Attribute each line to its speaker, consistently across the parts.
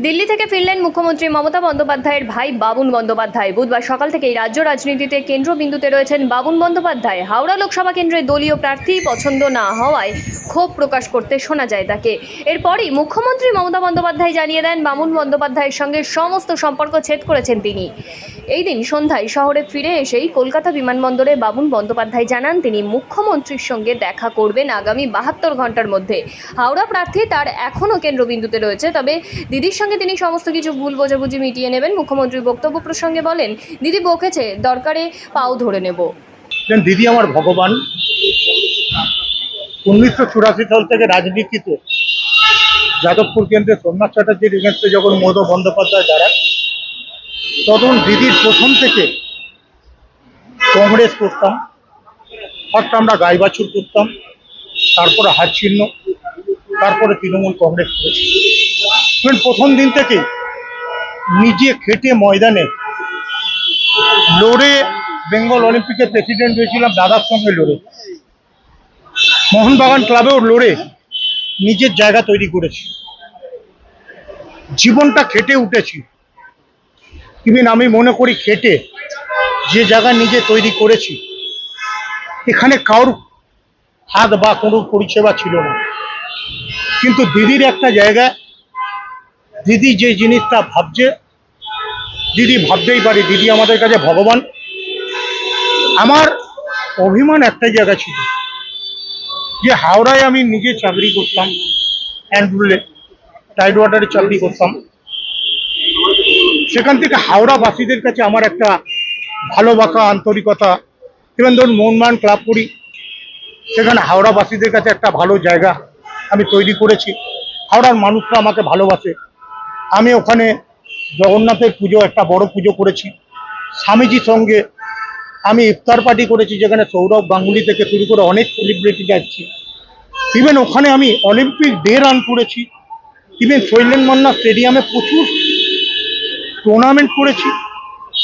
Speaker 1: দিল্লি থেকে ফিরলেন মুখ্যমন্ত্রী মমতা বন্দ্যোপাধ্যায়ের ভাই বাবুন বন্দ্যোপাধ্যায়। বুধবার সকাল থেকেই রাজ্য রাজনীতিতে কেন্দ্রবিন্দুতে রয়েছেন বাবুন বন্দ্যোপাধ্যায়। হাওড়া লোকসভা কেন্দ্রে দলীয় প্রার্থী পছন্দ না হওয়ায় ক্ষোভ প্রকাশ করতে শোনা যায় তাকে। এরপরই মুখ্যমন্ত্রী মমতা বন্দ্যোপাধ্যায় জানিয়ে দেন, বাবুন বন্দ্যোপাধ্যায়ের সঙ্গে সমস্ত সম্পর্ক ছেদ করেছেন তিনি। এই দিন সন্ধ্যায় শহরে ফিরে এসেই কলকাতা বিমানবন্দরে বাবুন বন্দ্যোপাধ্যায় জানান, তিনি মুখ্যমন্ত্রীর সঙ্গে দেখা করবেন আগামী বাহাত্তর ঘণ্টার মধ্যে। হাওড়া প্রার্থী তার এখনও কেন্দ্রবিন্দুতে রয়েছে, তবে দিদির সঙ্গে তিনি সমস্ত কিছু ভুল বোঝাবুঝি মিটিয়ে নেবেন। মুখ্যমন্ত্রীর বক্তব্য প্রসঙ্গে বলেন, দিদি বকেছে, দরকারে পাও ধরে নেব।
Speaker 2: দিদি আমার ভগবান। উনিশশো চুরাশি সাল থেকে রাজনীতিতে যাদবপুর কেন্দ্রে সোমনাথ চ্যাটার্জির এগেন্স্টে যখন মধু বন্দ্যোপাধ্যায় দাঁড়ায় তখন দিদির প্রথম থেকে কংগ্রেস করতাম। ফার্স্ট আমরা গাই বাছুর করতাম, তারপরে হাত চিহ্ন তারপরে তৃণমূল কংগ্রেস করেছি। প্রথম দিন থেকেই নিজে খেটে ময়দানে লড়ে বেঙ্গল অলিম্পিকের প্রেসিডেন্ট হয়েছিলাম দাদার সঙ্গে লড়ে। মোহনবাগান ক্লাবেও লড়ে নিজের জায়গা তৈরি করেছি। জীবনটা খেটে উঠেছি। ইভেন আমি মনে করি খেটে যে জায়গা নিজে তৈরি করেছি, এখানে কারোর হাত বা কোনো পরিষেবা ছিল না। কিন্তু দিদির একটা জায়গায় দিদি যে জিনিসটা ভাবছে, দিদি ভাবতেই পারি, দিদি আমাদের কাছে ভগবান। আমার অভিমান একটা জায়গা ছিল, যে হাওড়ায় আমি নিজে চাকরি করতাম, অ্যান্ড্রুলে, টাইড ওয়াটারে চাকরি করতাম। সেখান থেকে হাওড়াবাসীদের কাছে আমার একটা ভালোবাসা, আন্তরিকতা ইভেন ধরুন মোহনমান ক্লাব করি, সেখানে হাওড়াবাসীদের কাছে একটা ভালো জায়গা আমি তৈরি করেছি। হাওড়ার মানুষরা আমাকে ভালোবাসে। আমি ওখানে জগন্নাথের পুজো, একটা বড় পুজো করেছি। স্বামীজির সঙ্গে আমি ইফতার পার্টি করেছি, যেখানে সৌরভ গাঙ্গুলি থেকে শুরু করে অনেক সেলিব্রিটি যাচ্ছি। ইভেন ওখানে আমি অলিম্পিক ডে রান করেছি। ইভেন শৈলেন মান্না স্টেডিয়ামে প্রচুর টুর্নামেন্ট করেছি।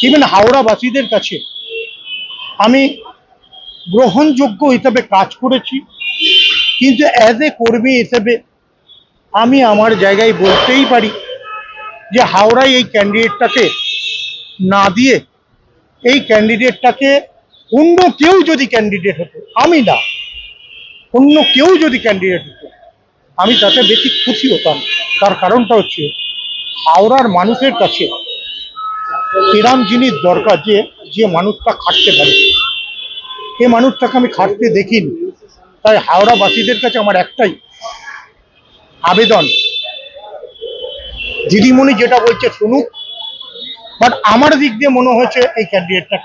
Speaker 2: ইভেন হাওড়াবাসীদের কাছে আমি গ্রহণযোগ্য হিসেবে কাজ করেছি। কিন্তু অ্যাজ এ কর্মী হিসেবে আমি আমার জায়গায় বলতেই পারি যে হাওড়ায় এই ক্যান্ডিডেটটাকে না দিয়ে এই ক্যান্ডিডেটটাকে অন্য কেউ যদি ক্যান্ডিডেট হতো, আমি না, অন্য কেউ যদি ক্যান্ডিডেট হতো, আমি তাতে বেশি খুশি হতাম। তার কারণটা হচ্ছে, হাওড়ার মানুষের কাছে এরাম জিনিস দরকার যে যে মানুষটা খাটতে পারে। এ মানুষটাকে আমি খাটতে দেখিনি। তাই হাওড়াবাসীদের কাছে আমার একটাই আবেদন দিদিমণি যেটা বলছে শুনুক। বাট আমার দিক দিয়ে মনে হয়েছে এই ক্যান্ডিডেটটা